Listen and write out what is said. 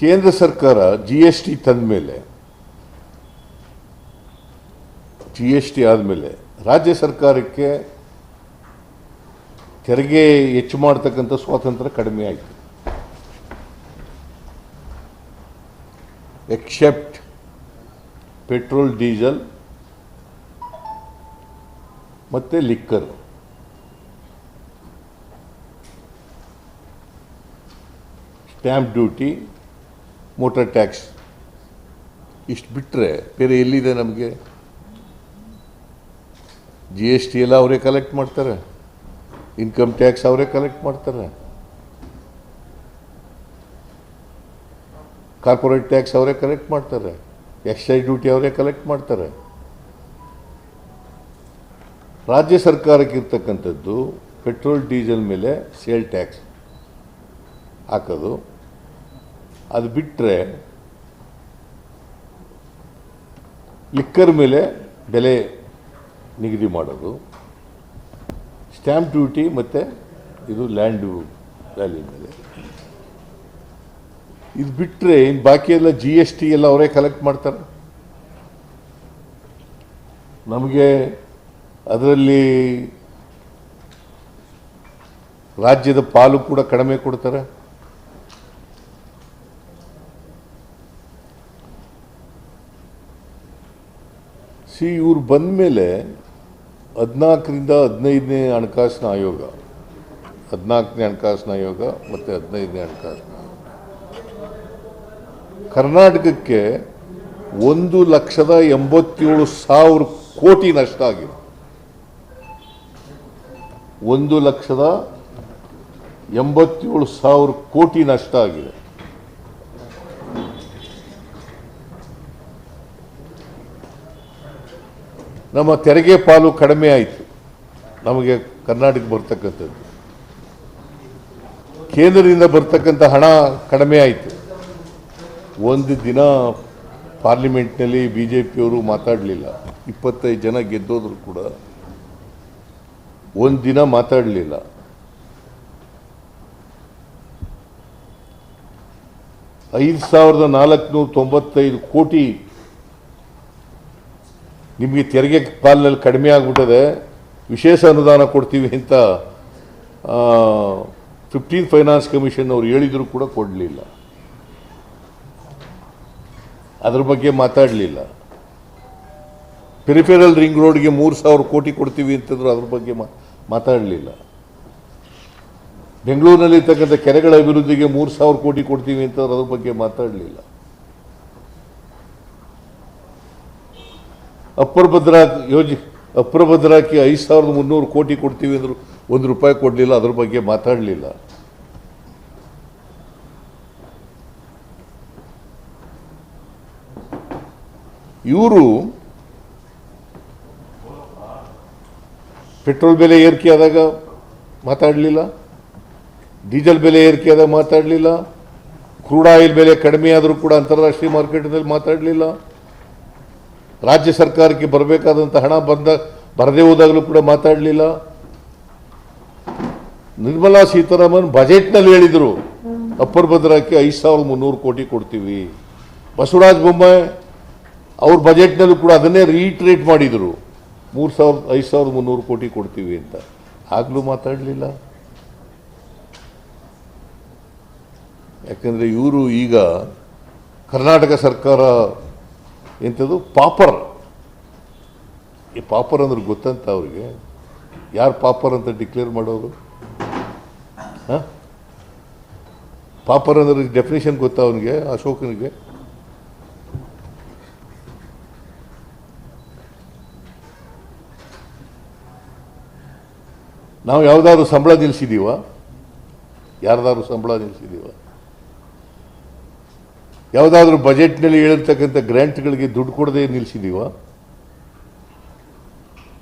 ಕೇಂದ್ರ ಸರ್ಕಾರ G S T ತಂದ ಮೇಲೆ ಜಿ ಎಸ್ ಟಿ ಆದಮೇಲೆ ರಾಜ್ಯ ಸರ್ಕಾರಕ್ಕೆ ತೆರಿಗೆ ಹೆಚ್ಚು ಮಾಡ್ತಕ್ಕಂಥ ಸ್ವಾತಂತ್ರ್ಯ ಕಡಿಮೆ ಆಯಿತು. ಎಕ್ಸೆಪ್ಟ್ ಪೆಟ್ರೋಲ್ ಡೀಸೆಲ್ ಮತ್ತು liquor stamp duty motor tax ಇಷ್ಟು ಬಿಟ್ಟರೆ ಬೇರೆ ಎಲ್ಲಿದೆ ನಮಗೆ? ಜಿ ಎಸ್ ಟಿ ಎಲ್ಲ ಅವರೇ ಕಲೆಕ್ಟ್ ಮಾಡ್ತಾರೆ. ಇನ್ಕಮ್ ಟ್ಯಾಕ್ಸ್ ಅವರೇ ಕಲೆಕ್ಟ್ ಮಾಡ್ತಾರೆ. ಕಾರ್ಪೊರೇಟ್ ಟ್ಯಾಕ್ಸ್ ಅವರೇ ಕಲೆಕ್ಟ್ ಮಾಡ್ತಾರೆ. ಎಕ್ಸೈಸ್ ಡ್ಯೂಟಿ ಅವರೇ ಕಲೆಕ್ಟ್ ಮಾಡ್ತಾರೆ. ರಾಜ್ಯ ಸರ್ಕಾರಕ್ಕೆ ಇರ್ತಕ್ಕಂಥದ್ದು ಪೆಟ್ರೋಲ್ ಡೀಸೆಲ್ ಮೇಲೆ ಸೇಲ್ ಟ್ಯಾಕ್ಸ್ ಹಾಕೋದು. ಅದು ಬಿಟ್ಟರೆ ಲಿಕ್ಕರ್ ಮೇಲೆ ಬೆಲೆ ನಿಗದಿ ಮಾಡೋದು, ಸ್ಟ್ಯಾಂಪ್ ಡ್ಯೂಟಿ ಮತ್ತು ಇದು ಲ್ಯಾಂಡ್ ವ್ಯಾಲ್ಯೂ ಮೇಲೆ. ಇದು ಬಿಟ್ಟರೆ ಇನ್ನು ಬಾಕಿ ಎಲ್ಲ ಜಿ ಎಸ್ ಟಿ ಎಲ್ಲ ಅವರೇ ಕಲೆಕ್ಟ್ ಮಾಡ್ತಾರೆ. ನಮಗೆ ಅದರಲ್ಲಿ ರಾಜ್ಯದ ಪಾಲು ಕೂಡ ಕಡಿಮೆ ಕೊಡ್ತಾರೆ. ಸಿ, ಇವ್ರು ಬಂದ ಮೇಲೆ ಹದಿನಾಲ್ಕರಿಂದ ಹದಿನೈದನೇ ಹಣಕಾಸಿನ ಆಯೋಗ. ಹದಿನಾಲ್ಕನೇ ಹಣಕಾಸಿನ ಆಯೋಗ ಮತ್ತು ಹದಿನೈದನೇ ಹಣಕಾಸಿನ ಕರ್ನಾಟಕಕ್ಕೆ ಒಂದು ಲಕ್ಷದ ಎಂಬತ್ತೇಳು ಸಾವಿರ ಕೋಟಿ ನಷ್ಟ ಆಗಿದೆ. ಒಂದು ಲಕ್ಷದ ಎಂಬತ್ತೇಳು ಸಾವಿರ ಕೋಟಿ ನಷ್ಟ ಆಗಿದೆ. ನಮ್ಮ ತೆರಿಗೆ ಪಾಲು ಕಡಿಮೆ ಆಯಿತು. ನಮಗೆ ಕರ್ನಾಟಕ ಬರ್ತಕ್ಕಂಥದ್ದು. ಕೇಂದ್ರದಿಂದ ಬರ್ತಕ್ಕಂಥ ಹಣ ಕಡಿಮೆ ಆಯಿತು. ಒಂದು ದಿನ ಪಾರ್ಲಿಮೆಂಟ್ನಲ್ಲಿ ಬಿ ಜೆ ಪಿಯವರು ಮಾತಾಡಲಿಲ್ಲ. ಇಪ್ಪತ್ತೈದು ಜನ ಗೆದ್ದೋದ್ರು ಕೂಡ ಒಂದು ದಿನ ಮಾತಾಡಲಿಲ್ಲ. ಐದು ಸಾವಿರದ ನಾಲ್ಕುನೂರ ತೊಂಬತ್ತೈದು ಕೋಟಿ ನಿಮಗೆ ತೆರಿಗೆ ಪಾಲಿನಲ್ಲಿ ಕಡಿಮೆ ಆಗಿಬಿಟ್ಟಿದೆ, ವಿಶೇಷ ಅನುದಾನ ಕೊಡ್ತೀವಿ ಅಂತ ಫಿಫ್ಟೀನ್ ಫೈನಾನ್ಸ್ ಕಮಿಷನ್ ಅವರು ಹೇಳಿದರೂ ಕೂಡ ಕೊಡಲಿಲ್ಲ. ಅದ್ರ ಬಗ್ಗೆ ಮಾತಾಡಲಿಲ್ಲ. ಪೆರಿಫೆರಲ್ ರಿಂಗ್ ರೋಡ್ಗೆ ಮೂರು ಸಾವಿರ ಕೋಟಿ ಕೊಡ್ತೀವಿ ಅಂತಂದ್ರು ಅದ್ರ ಬಗ್ಗೆ ಮಾತಾಡಲಿಲ್ಲ. ಬೆಂಗಳೂರಿನಲ್ಲಿ ಇರ್ತಕ್ಕಂಥ ಕೆರೆಗಳ ಅಭಿವೃದ್ಧಿಗೆ ಮೂರು ಸಾವಿರ ಕೋಟಿ ಕೊಡ್ತೀವಿ ಅಂತಂದ್ರೆ ಅದ್ರ ಬಗ್ಗೆ ಮಾತಾಡಲಿಲ್ಲ. ಅಪ್ಪರ್ ಭದ್ರಾ ಯೋಜ ಅಪ್ಪರ ಭದ್ರಾಕ್ಕೆ ಐದು ಸಾವಿರದ ಮುನ್ನೂರು ಕೋಟಿ ಕೊಡ್ತೀವಿ ಅಂದರು ಒಂದು ರೂಪಾಯಿ ಕೊಡಲಿಲ್ಲ, ಅದ್ರ ಬಗ್ಗೆ ಮಾತಾಡಲಿಲ್ಲ. ಇವರು ಪೆಟ್ರೋಲ್ ಬೆಲೆ ಏರಿಕೆ ಆದಾಗ ಮಾತಾಡಲಿಲ್ಲ, ಡೀಸೆಲ್ ಬೆಲೆ ಏರಿಕೆ ಆದಾಗ ಮಾತಾಡಲಿಲ್ಲ, ಕ್ರೂಡ್ ಆಯಿಲ್ ಬೆಲೆ ಕಡಿಮೆ ಆದರೂ ಕೂಡ ಅಂತಾರಾಷ್ಟ್ರೀಯ ಮಾರ್ಕೆಟ್ನಲ್ಲಿ ಮಾತಾಡಲಿಲ್ಲ. ರಾಜ್ಯ ಸರ್ಕಾರಕ್ಕೆ ಬರಬೇಕಾದಂಥ ಹಣ ಬಂದ, ಬರದೇ ಹೋದಾಗಲೂ ಕೂಡ ಮಾತಾಡಲಿಲ್ಲ. ನಿರ್ಮಲಾ ಸೀತಾರಾಮನ್ ಬಜೆಟ್ನಲ್ಲಿ ಹೇಳಿದರು, ಅಪ್ಪರ್ ಭದ್ರಕ್ಕೆ ಐದು ಸಾವಿರದ ಮುನ್ನೂರು ಕೋಟಿ ಕೊಡ್ತೀವಿ. ಬಸವರಾಜ ಬೊಮ್ಮಾಯಿ ಅವ್ರ ಬಜೆಟ್ನಲ್ಲೂ ಕೂಡ ಅದನ್ನೇ ರೀಟ್ರೇಟ್ ಮಾಡಿದರು. ಮೂರು ಸಾವಿರದ, ಐದು ಸಾವಿರದ ಮುನ್ನೂರು ಕೋಟಿ ಕೊಡ್ತೀವಿ ಅಂತ. ಆಗಲೂ ಮಾತಾಡಲಿಲ್ಲ. ಯಾಕಂದರೆ ಇವರು ಈಗ ಕರ್ನಾಟಕ ಸರ್ಕಾರ ಎಂಥದ್ದು? ಪಾಪರ್. ಈ ಪಾಪರ್ ಅಂದ್ರೆ ಗೊತ್ತಂತ ಅವ್ರಿಗೆ. ಯಾರು ಪಾಪರ್ ಅಂತ ಡಿಕ್ಲೇರ್ ಮಾಡೋರು ಪಾಪರ್ ಅಂದ್ರೆ ಡೆಫಿನೇಷನ್ ಗೊತ್ತಾ ಅವನಿಗೆ, ಅಶೋಕನಿಗೆ? ನಾವು ಯಾವುದಾದ್ರು ಸಂಬಳ ನಿಲ್ಲಿಸಿದ್ದೀವ ಯಾರ್ದಾದ್ರು ಸಂಬಳ ನಿಲ್ಲಿಸಿದೀವ ಯಾವುದಾದ್ರೂ ಬಜೆಟ್ನಲ್ಲಿ ಹೇಳಿರ್ತಕ್ಕಂಥ ಗ್ರ್ಯಾಂಟ್ಗಳಿಗೆ ದುಡ್ಡು ಕೊಡದೆ ನಿಲ್ಲಿಸಿದೀವ